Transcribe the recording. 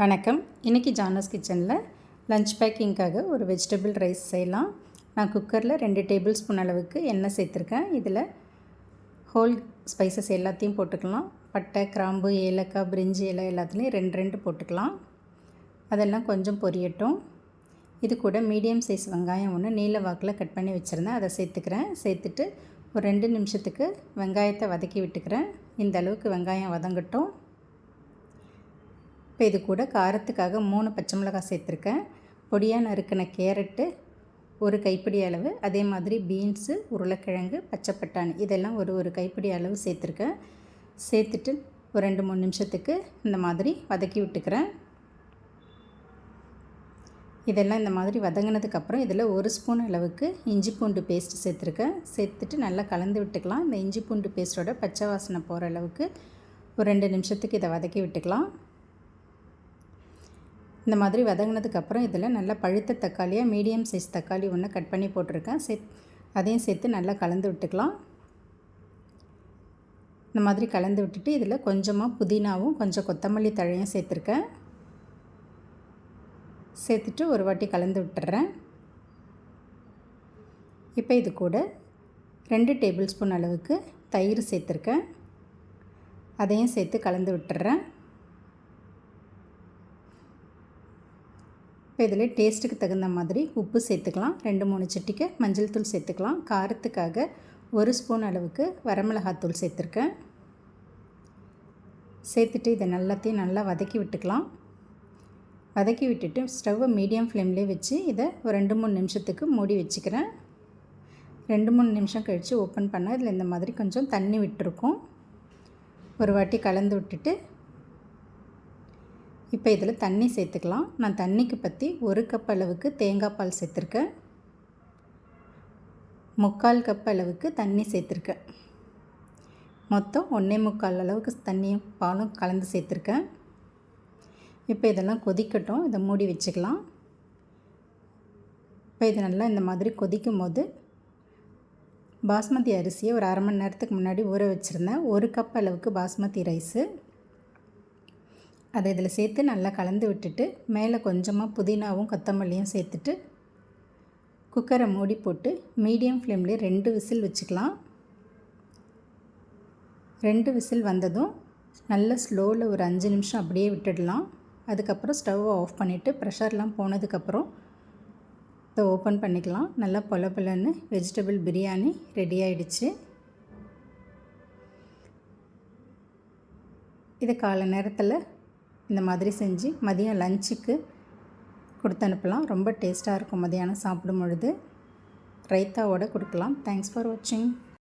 வணக்கம். இன்றைக்கி ஜானஸ் கிச்சனில் லஞ்ச் பேக்கிங்க்காக ஒரு வெஜிடபிள் ரைஸ் செய்யலாம். நான் குக்கரில் ரெண்டு டேபிள் ஸ்பூன் அளவுக்கு எண்ணெய் சேர்த்துருக்கேன். இதில் ஹோல் ஸ்பைசஸ் எல்லாத்தையும் போட்டுக்கலாம். பட்டை கிராம்பு ஏலக்காய் பிரிஞ்சி இலை எல்லாத்துலேயும் ரெண்டு ரெண்டு போட்டுக்கலாம். அதெல்லாம் கொஞ்சம் பொரியட்டும். இது கூட மீடியம் சைஸ் வெங்காயம் ஒன்று நீல வாக்கில் கட் பண்ணி வச்சுருந்தேன். அதை சேர்த்துக்கிறேன். சேர்த்துட்டு ஒரு ரெண்டு நிமிஷத்துக்கு வெங்காயத்தை வதக்கி விட்டுக்கிறேன். இந்த அளவுக்கு வெங்காயம் வதங்கட்டும். இப்போ இது கூட காரத்துக்காக மூணு பச்சை மிளகாய் சேர்த்துருக்கேன். பொடியாக நறுக்கின கேரட்டு ஒரு கைப்பிடி அளவு அதே மாதிரி பீன்ஸு உருளைக்கிழங்கு பச்சை பட்டாணி இதெல்லாம் ஒரு ஒரு கைப்பிடி அளவு சேர்த்துருக்கேன். சேர்த்துட்டு ஒரு ரெண்டு மூணு நிமிஷத்துக்கு இந்த மாதிரி வதக்கி விட்டுக்கிறேன். இதெல்லாம் இந்த மாதிரி வதங்கினதுக்கப்புறம் இதில் ஒரு ஸ்பூன் அளவுக்கு இஞ்சி பூண்டு பேஸ்ட் சேர்த்துருக்கேன். சேர்த்துட்டு நல்லா கலந்து விட்டுக்கலாம். இந்த இஞ்சி பூண்டு பேஸ்ட்டோட பச்சை வாசனை போகிற அளவுக்கு ஒரு ரெண்டு நிமிஷத்துக்கு இதை வதக்கி விட்டுக்கலாம். இந்த மாதிரி வதங்கினதுக்கப்புறம் இதில் நல்லா பழுத்த தக்காளியாக மீடியம் சைஸ் தக்காளி ஒன்று கட் பண்ணி போட்டிருக்கேன். சே அதையும் சேர்த்து நல்லா கலந்து விட்டுக்கலாம். இந்த மாதிரி கலந்து விட்டுட்டு இதில் கொஞ்சமாக புதினாவும் கொஞ்சம் கொத்தமல்லி தழையும் சேர்த்துருக்கேன். சேர்த்துட்டு ஒரு வாட்டி கலந்து விட்டுறேன். இப்போ இது கூட ரெண்டு டேபிள் ஸ்பூன் அளவுக்கு தயிர் சேர்த்துருக்கேன். அதையும் சேர்த்து கலந்து விட்டுறேன். இப்போ இதில் டேஸ்ட்டுக்கு தகுந்த மாதிரி உப்பு சேர்த்துக்கலாம். ரெண்டு மூணு சட்டிக்கு மஞ்சள் தூள் சேர்த்துக்கலாம். காரத்துக்காக ஒரு ஸ்பூன் அளவுக்கு வரமிளகாத்தூள் சேர்த்துருக்கேன். சேர்த்துட்டு இதை நல்லாத்தையும் நல்லா வதக்கி விட்டுக்கலாம். வதக்கி விட்டுட்டு ஸ்டவ்வை மீடியம் ஃப்ளேம்லேயே வச்சு இதை ஒரு ரெண்டு மூணு நிமிஷத்துக்கு மூடி வச்சுக்கிறேன். ரெண்டு மூணு நிமிஷம் கழித்து ஓப்பன் பண்ணால் இதில் இந்த மாதிரி கொஞ்சம் தண்ணி விட்டுருக்கும். ஒரு வாட்டி கலந்து விட்டுட்டு இப்போ இதில் தண்ணி சேர்த்துக்கலாம். நான் தண்ணிக்கு பற்றி ஒரு கப் அளவுக்கு தேங்காய் பால் சேர்த்துருக்கேன். முக்கால் கப் அளவுக்கு தண்ணி சேர்த்துருக்கேன். மொத்தம் ஒன்றே முக்கால் அளவுக்கு தண்ணியும் பாலும் கலந்து சேர்த்துருக்கேன். இப்போ இதெல்லாம் கொதிக்கட்டும். இதை மூடி வச்சுக்கலாம். இப்போ இது நல்லா இந்த மாதிரி கொதிக்கும் போது பாஸ்மதி அரிசியை ஒரு அரை மணி நேரத்துக்கு முன்னாடி ஊற வச்சுருந்தேன். ஒரு கப் அளவுக்கு பாஸ்மதி ரைஸு. அதை இதில் சேர்த்து நல்லா கலந்து விட்டுட்டு மேலே கொஞ்சமாக புதினாவும் கொத்தமல்லியும் சேர்த்துட்டு குக்கரை மூடி போட்டு மீடியம் ஃப்ளேம்லேயே ரெண்டு விசில் வச்சுக்கலாம். ரெண்டு விசில் வந்ததும் நல்ல ஸ்லோவில் ஒரு அஞ்சு நிமிஷம் அப்படியே விட்டுடலாம். அதுக்கப்புறம் ஸ்டவ்வை ஆஃப் பண்ணிவிட்டு ப்ரெஷர்லாம் போனதுக்கப்புறம் இதை ஓப்பன் பண்ணிக்கலாம். நல்லா பொல பொலன்னு வெஜிடபிள் பிரியாணி ரெடி ஆகிடுச்சு இது காலை நேரத்தில் இந்த மாதிரி செஞ்சு மதியம் லஞ்சுக்கு கொடுத்து அனுப்பலாம். ரொம்ப டேஸ்ட்டாக இருக்கும் மதியானம் சாப்பிடும் பொழுது ரைத்தாவோடு கொடுக்கலாம். தேங்க்ஸ் ஃபார் வாட்சிங்